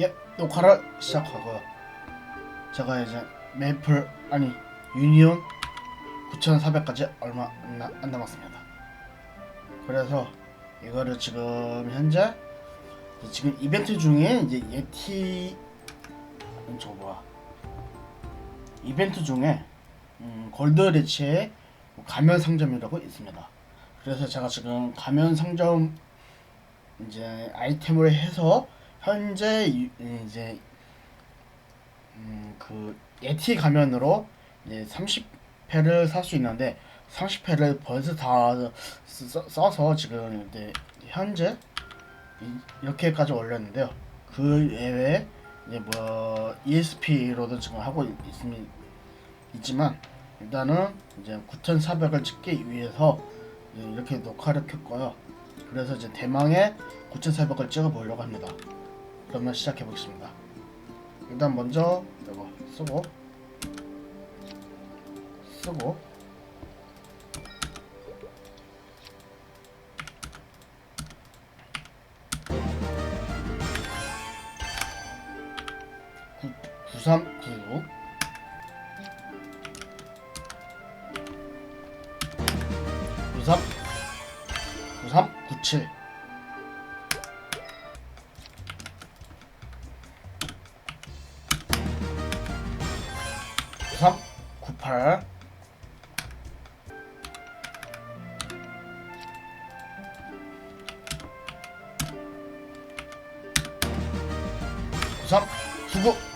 예, 녹화를 시작하고요. 제가 이제 메이플 아니 유니온 9,400까지 얼마 안, 나- 안 남았습니다. 그래서 이거를 지금 현재 지금 이벤트 중에 이제 예티 음, 저거 뭐야 이벤트 중에 음, 골드 리치의 가면 상점이라고 있습니다. 그래서 제가 지금 가면 상점 이제 아이템을 해서 현재 유- 이제 음, 그 예티 가면으로 이제 30패를 살 수 있는데 30패를 벌써 다 써서 지금 이제 현재 이- 이렇게까지 올렸는데요. 그 외에 이제 뭐 ESP로도 지금 하고 있, 있습니, 있지만 일단은 이제 9,400을 찍기 위해서 이렇게 녹화를 켰고요. 그래서 이제 대망의 9,400을 찍어 보려고 합니다. 그러면 시작해 보겠습니다. 일단 먼저 이거 쓰고 쓰고. 구, 9399 93 93 97 98 93 99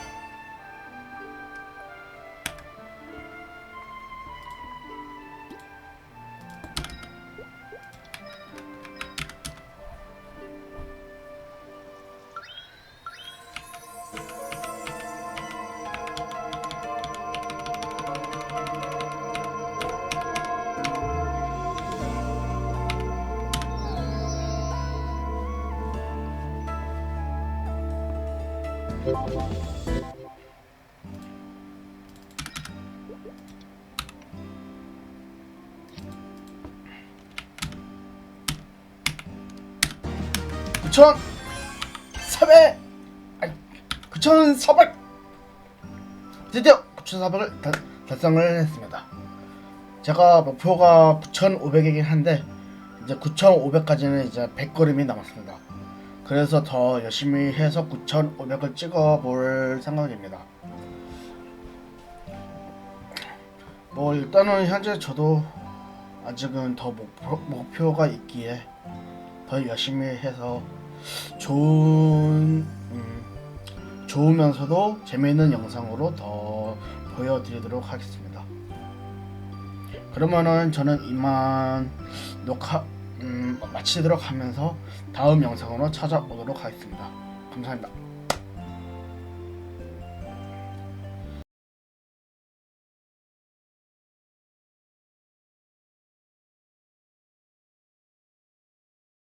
9천 4백 아니 9천 4백 드디어 9,400을 달, 달성을 했습니다. 제가 목표가 9,500이긴 한데 이제 9,500까지는 이제 100걸음이 남았습니다. 그래서 더 열심히 해서 9,500을 찍어 볼 생각입니다. 뭐 일단은 현재 저도 아직은 더 목표, 목표가 있기에 더 열심히 해서 좋은 음, 좋으면서도 재미있는 영상으로 더 보여드리도록 하겠습니다. 그러면은 저는 이만 녹화 음, 마치도록 하면서 다음 영상으로 찾아오도록 하겠습니다. 감사합니다.